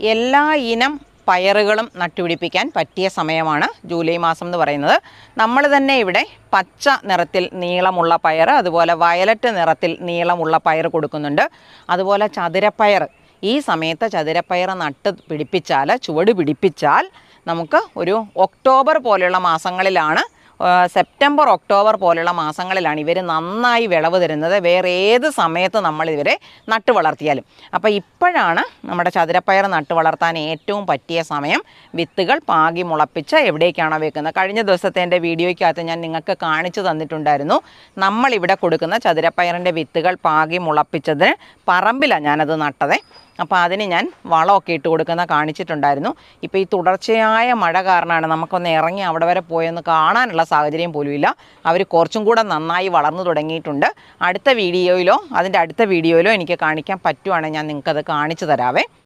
എല്ലാ ഇനം പയറുകളും നട്ടുപിടിപ്പിക്കാൻ പറ്റിയ സമയമാണ് ജൂലൈ മാസം എന്ന് പറയുന്നത്. നമ്മൾ തന്നെ ഇവിടെ പച്ച നിറത്തിൽ നീളമുള്ള പയർ അതുപോലെ വയലറ്റ് നിറത്തിൽ നീളമുള്ള പയർ കൊടുക്കുന്നുണ്ട്. അതുപോലെ ചതുരപ്പയർ. ഈ സമയത്ത് ചതുരപ്പയർ നട്ട് പിടിപ്പിച്ചാൽ ചുവട് പിടിപ്പിച്ചാൽ നമുക്ക് ഒരു ഒക്ടോബർ പോലെയുള്ള മാസങ്ങളിലാണ് സെപ്റ്റംബർ ഒക്ടോബർ പോലുള്ള മാസങ്ങളിലാണ് ഇവർ നന്നായി വിളവ് തരുന്നത്. വേറെ ഏത് സമയത്ത് നമ്മൾ ഇവരെ നട്ടു വളർത്തിയാലും. അപ്പോൾ ഇപ്പോഴാണ് നമ്മുടെ ചതുരപ്പയർ നട്ടു വളർത്താൻ ഏറ്റവും പറ്റിയ സമയം. വിത്തുകൾ പാകി മുളപ്പിച്ച് എവിടേക്കാണോ വെക്കുന്നത്. കഴിഞ്ഞ ദിവസത്തെ എന്റെ വീഡിയോയ്ക്കകത്ത് ഞാൻ നിങ്ങൾക്ക് കാണിച്ചു തന്നിട്ടുണ്ടായിരുന്നു. നമ്മളിവിടെ കൊടുക്കുന്ന ചതുരപ്പയറിന്റെ വിത്തുകൾ പാകി മുളപ്പിച്ചതിന് പറമ്പിലാണ് ഞാനത് നട്ടത്. അപ്പോൾ അതിന് ഞാൻ വളമൊക്കെ ഇട്ട് കൊടുക്കുന്ന കാണിച്ചിട്ടുണ്ടായിരുന്നു. ഇപ്പോൾ ഈ തുടർച്ചയായ മഴ കാരണമാണ് നമുക്കൊന്ന് ഇറങ്ങി അവിടെ വരെ പോയൊന്ന് കാണാനുള്ള സാഹചര്യം പോലും ഇല്ല അവർ കുറച്ചും കൂടെ നന്നായി വളർന്നു തുടങ്ങിയിട്ടുണ്ട്. അടുത്ത വീഡിയോയിലോ അതിന്റെ അടുത്ത വീഡിയോയിലോ എനിക്ക് കാണിക്കാൻ പറ്റുവാണെങ്കിൽ ഞാൻ നിങ്ങൾക്കത് കാണിച്ചു തരാവേ.